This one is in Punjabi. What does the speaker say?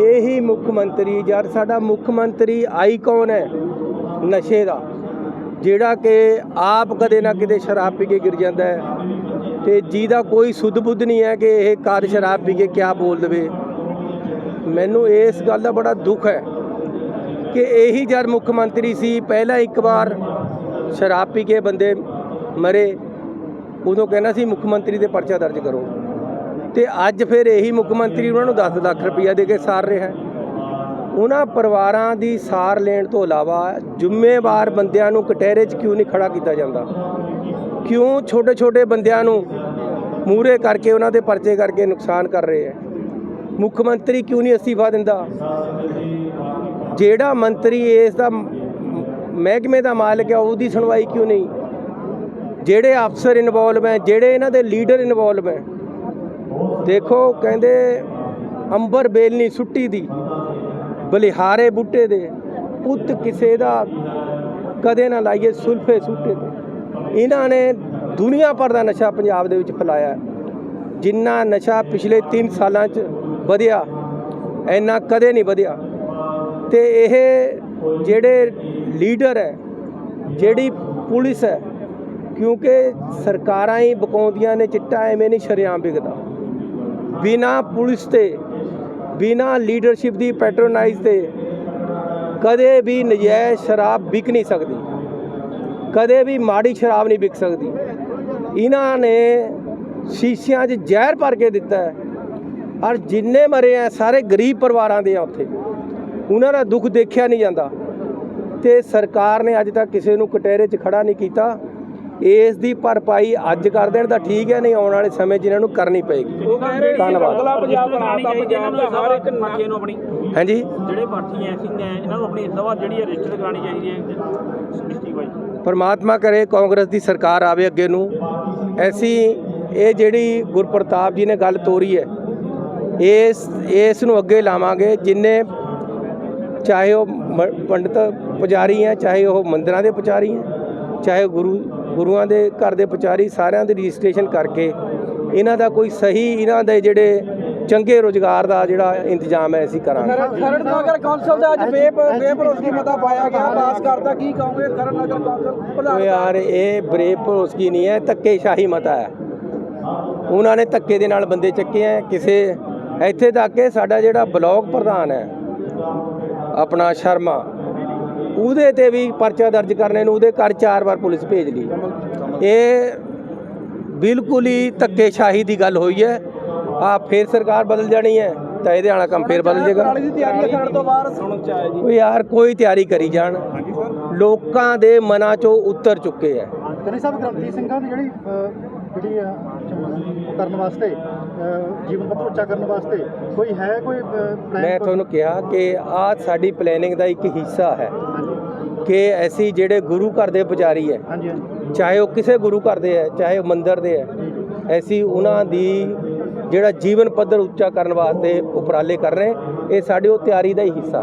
ਇਹੀ ਮੁੱਖ ਮੰਤਰੀ ਯਾਰ ਸਾਡਾ ਮੁੱਖ ਮੰਤਰੀ ਆਈਕਨ ਹੈ? ਨਸ਼ੇ ਦਾ। ਜਿਹੜਾ ਕਿ ਆਪ ਕਦੇ ਨਾ ਕਿਤੇ ਸ਼ਰਾਬ ਪੀ ਕੇ ਗਿਰ ਜਾਂਦਾ ਹੈ। ਤੇ ਜਿਹਦਾ ਕੋਈ ਸੁੱਧ ਬੁੱਧ ਨਹੀਂ ਹੈ ਕਿ ਇਹ ਕਾਰ ਸ਼ਰਾਬ ਪੀ ਕੇ ਕਿਆ ਬੋਲ ਦੇਵੇ। ਮੈਨੂੰ ਇਸ ਗੱਲ ਦਾ ਬੜਾ ਦੁੱਖ ਹੈ ਕਿ ਇਹੀ ਜਦ ਮੁੱਖ ਮੰਤਰੀ ਸੀ, ਪਹਿਲਾਂ ਇੱਕ ਵਾਰ ਸ਼ਰਾਬ ਪੀ ਕੇ ਬੰਦੇ ਮਰੇ, ਉਦੋਂ ਕਹਿੰਦਾ ਸੀ, ਮੁੱਖ ਮੰਤਰੀ ਦੇ ਪਰਚਾ ਦਰਜ ਕਰੋ। ਤੇ ਅੱਜ ਫਿਰ ਇਹੀ ਮੁੱਖ ਮੰਤਰੀ ਉਹਨਾਂ ਨੂੰ 10 ਲੱਖ ਰੁਪਈਆ ਦੇ ਕੇ ਸਾਰ ਰਿਹਾ ਹੈ। ਉਹਨਾਂ ਪਰਿਵਾਰਾਂ ਦੀ ਸਾਰ ਲੈਣ ਤੋਂ ਇਲਾਵਾ ਜ਼ਿੰਮੇਵਾਰ ਬੰਦਿਆਂ ਨੂੰ ਕਟਹਿਰੇ 'ਚ ਕਿਉਂ ਨਹੀਂ ਖੜਾ ਕੀਤਾ ਜਾਂਦਾ? ਕਿਉਂ ਛੋਟੇ ਛੋਟੇ ਬੰਦਿਆਂ ਨੂੰ ਮੂਰੇ ਕਰਕੇ ਉਹਨਾਂ ਦੇ ਪਰਚੇ ਕਰਕੇ ਨੁਕਸਾਨ ਕਰ ਰਹੇ ਹੈ? ਮੁੱਖ ਮੰਤਰੀ ਕਿਉਂ ਨਹੀਂ ਅਸਤੀਫਾ ਦਿੰਦਾ? ਜਿਹੜਾ ਮੰਤਰੀ ਇਸ ਦਾ ਮਹਿਕਮੇ ਦਾ ਮਾਲਕ ਹੈ, ਉਹਦੀ ਸੁਣਵਾਈ ਕਿਉਂ ਨਹੀਂ? ਜਿਹੜੇ ਅਫਸਰ ਇਨਵੋਲਵ ਹੈ, ਜਿਹੜੇ ਇਹਨਾਂ ਦੇ ਲੀਡਰ ਇਨਵੋਲਵ ਹੈ ਦੇਖੋ, ਕਹਿੰਦੇ ਅੰਬਰ ਬੇਲ ਨਹੀਂ ਸੁੱਟੀ ਦੀ, ਬਲਿਹਾਰੇ ਬੁੱਟੇ ਦੇ, ਪੁੱਤ ਕਿਸੇ ਦਾ ਕਦੇ ਨਾ ਲਾਈਏ ਸੁਲਫੇ ਸੁੱਟੇ ਤੇ। ਇਹਨਾਂ ਨੇ ਦੁਨੀਆ ਭਰ ਦਾ ਨਸ਼ਾ ਪੰਜਾਬ ਦੇ ਵਿੱਚ ਫੈਲਾਇਆ ਜਿੰਨਾ ਨਸ਼ਾ ਪਿਛਲੇ 3 ਸਾਲਾਂ 'ਚ ਵਧਿਆ, ਇੰਨਾ ਕਦੇ ਨਹੀਂ ਵਧਿਆ। ਤੇ ਇਹ ਜਿਹੜੇ ਲੀਡਰ ਹੈ, ਜਿਹੜੀ ਪੁਲਿਸ ਹੈ, ਕਿਉਂਕਿ ਸਰਕਾਰਾਂ ਹੀ ਬਕਾਉਂਦੀਆਂ ਨੇ, ਚਿੱਟਾ ਐਵੇਂ ਨਹੀਂ ਸ਼ਰੇਆਮ ਵਿਕਦਾ। ਬਿਨਾ ਪੁਲਿਸ ਤੇ, ਬਿਨਾ ਲੀਡਰਸ਼ਿਪ ਦੀ ਪੈਟਰੋਨਾਈਜ਼ ਤੇ ਕਦੇ ਵੀ ਨਜਾਇਜ਼ ਸ਼ਰਾਬ ਵਿਕ ਨਹੀਂ ਸਕਦੀ। ਕਦੇ ਵੀ ਮਾੜੀ ਸ਼ਰਾਬ ਨਹੀਂ ਵਿਕ ਸਕਦੀ। ਇਹਨਾਂ ਨੇ ਸ਼ੀਸ਼ਿਆਂ 'ਚ ਜ਼ਹਿਰ ਭਰ ਕੇ ਦਿੱਤਾ ਹੈ ਔਰ ਜਿੰਨੇ ਮਰੇ ਆ ਸਾਰੇ ਗਰੀਬ ਪਰਿਵਾਰਾਂ ਦੇ ਆ ਉੱਥੇ। ਉਹਨਾਂ ਦਾ ਦੁੱਖ ਦੇਖਿਆ ਨਹੀਂ ਜਾਂਦਾ ਤੇ ਸਰਕਾਰ ਨੇ ਅੱਜ ਤੱਕ ਕਿਸੇ ਨੂੰ ਕਟਹਿਰੇ 'ਚ ਖੜਾ ਨਹੀਂ ਕੀਤਾ। ਇਸ ਦੀ ਭਰਪਾਈ ਅੱਜ ਕਰ ਦੇਣ ਤਾਂ ਠੀਕ ਹੈ ਨਹੀਂ ਆਉਣ ਵਾਲੇ ਸਮੇਂ 'ਚ ਇਹਨਾਂ ਨੂੰ ਕਰਨੀ ਪਏਗੀ। ਧੰਨਵਾਦ। ਪੰਜਾਬ ਬਣਾਤਾ ਪੰਜਾਬ ਦਾ ਹਰ ਇੱਕ ਨਾਕੇ ਨੂੰ ਆਪਣੀ। ਹਾਂਜੀ। ਜਿਹੜੇ ਪਾਰਟੀ ਐ ਸਿੰਘ ਹੈ ਇਹਨਾਂ ਨੂੰ ਆਪਣੀ ਸਭਾ ਜਿਹੜੀ ਹੈ ਰਜਿਸਟਰ ਕਰਾਣੀ ਚਾਹੀਦੀ ਹੈ। ਡਿਸਟ੍ਰਿਕਟ ਵਾਈਜ਼ ਪਰਮਾਤਮਾ ਕਰੇ ਕਾਂਗਰਸ ਦੀ ਸਰਕਾਰ ਆਵੇ ਅੱਗੇ ਨੂੰ। ਐਸੀ ਇਹ ਜਿਹੜੀ ਗੁਰਪ੍ਰਤਾਪ ਜੀ ਨੇ ਗੱਲ ਤੋਰੀ ਹੈ ਇਸ ਇਸ ਨੂੰ ਅੱਗੇ ਲਾਵਾਂਗੇ। ਜਿੰਨੇ ਚਾਹੇ ਉਹ ਪੰਡਤ ਪੁਜਾਰੀ ਹੈ ਚਾਹੇ ਉਹ ਮੰਦਿਰਾਂ ਦੇ ਪੁਜਾਰੀ ਹੈ ਚਾਹੇ ਗੁਰੂ ਗੁਰੂਆਂ ਦੇ ਘਰ ਦੇ ਪੁਜਾਰੀ ਸਾਰਿਆਂ ਦੀ ਰਜਿਸਟ੍ਰੇਸ਼ਨ ਕਰਕੇ ਇਹਨਾਂ ਦਾ ਕੋਈ ਸਹੀ ਇਹਨਾਂ ਦੇ ਜਿਹੜੇ ਚੰਗੇ ਰੋਜ਼ਗਾਰ ਦਾ ਜਿਹੜਾ ਇੰਤਜ਼ਾਮ ਹੈ ਅਸੀਂ ਕਰਾਂਗੇ। ਖਰੜ ਨਗਰ ਕੌਂਸਲ ਦਾ ਅੱਜ ਬੇਪ ਬੇਭਰੋਸਗੀ ਮਤਾ ਪਾਇਆ ਗਿਆ ਪਾਸ ਕਰਦਾ ਕੀ ਕਹੋਗੇ ਖਰੜ ਨਗਰ ਕੌਂਸਲ ਉਹ ਪ੍ਰਧਾਨ ਯਾਰ ਇਹ ਬਰੇਪ ਭਰੋਸਗੀ ਨਹੀਂ ਹੈ ਧੱਕੇਸ਼ਾਹੀ ਮਤਾ ਹੈ। ਉਹਨਾਂ ਨੇ ਧੱਕੇ ਦੇ ਨਾਲ ਬੰਦੇ ਚੱਕੇ ਆ ਕਿਸੇ ਇੱਥੇ ਤੱਕ ਕਿ ਸਾਡਾ ਜਿਹੜਾ ਬਲਾਕ ਪ੍ਰਧਾਨ ਹੈ ਆਪਣਾ ਸ਼ਰਮਾ ਉਹਦੇ ਤੇ ਵੀ ਪਰਚਾ ਦਰਜ ਕਰਨੇ ਨੂੰ ਉਹਦੇ ਘਰ ਚਾਰ ਵਾਰ ਪੁਲਿਸ ਭੇਜ ਲਈ ਇਹ ਬਿਲਕੁਲ ਹੀ ਧੱਕੇਸ਼ਾਹੀ ਦੀ ਗੱਲ ਹੋਈ ਹੈ। ਆ ਫੇਰ ਸਰਕਾਰ ਬਦਲ ਜਾਣੀ ਹੈ ਤਾਂ ਇਹਦੇ ਵਾਲਾ ਕੰਮ ਫੇਰ ਬਦਲ ਜਾਏਗਾ। ਉਹ ਯਾਰ ਕੋਈ ਤਿਆਰੀ ਕਰੀ ਜਾਣ। ਲੋਕਾਂ ਦੇ ਮਨਾਂ ਚੋਂ ਉਤਰ ਚੁੱਕੇ ਹੈ। ਤੇਰੀ ਸਾਹਿਬ ਗ੍ਰੰਥੀ ਸਿੰਘਾਂ ਦੀ ਜਿਹੜੀ ਜਿਹੜੀ ਕਰਨ ਵਾਸਤੇ ਜੀਵਨ ਪੱਧਰ ਉੱਚਾ ਕਰਨ ਵਾਸਤੇ ਕੋਈ ਹੈ ਕੋਈ ਪਲਾਨ ਮੈਂ ਤੁਹਾਨੂੰ ਕਿਹਾ ਕਿ ਆ ਸਾਡੀ ਪਲੈਨਿੰਗ ਦਾ ਇੱਕ ਹਿੱਸਾ ਹੈ। ਕਿ ਅਸੀਂ ਜਿਹੜੇ ਗੁਰੂ ਘਰ ਦੇ ਪੁਜਾਰੀ ਹੈ ਹਾਂਜੀ ਹਾਂਜੀ। ਚਾਹੇ ਉਹ ਕਿਸੇ ਗੁਰੂ ਘਰ ਦੇ ਹੈ ਚਾਹੇ ਉਹ ਮੰਦਿਰ ਦੇ ਹੈ ਅਸੀਂ ਉਹਨਾਂ ਦੀ ਜਿਹੜਾ ਜੀਵਨ ਪੱਧਰ ਉੱਚਾ ਕਰਨ ਵਾਸਤੇ ਉਪਰਾਲੇ ਕਰ ਰਹੇ ਇਹ ਸਾਡੇ ਉਹ ਤਿਆਰੀ ਦਾ ਹੀ ਹਿੱਸਾ।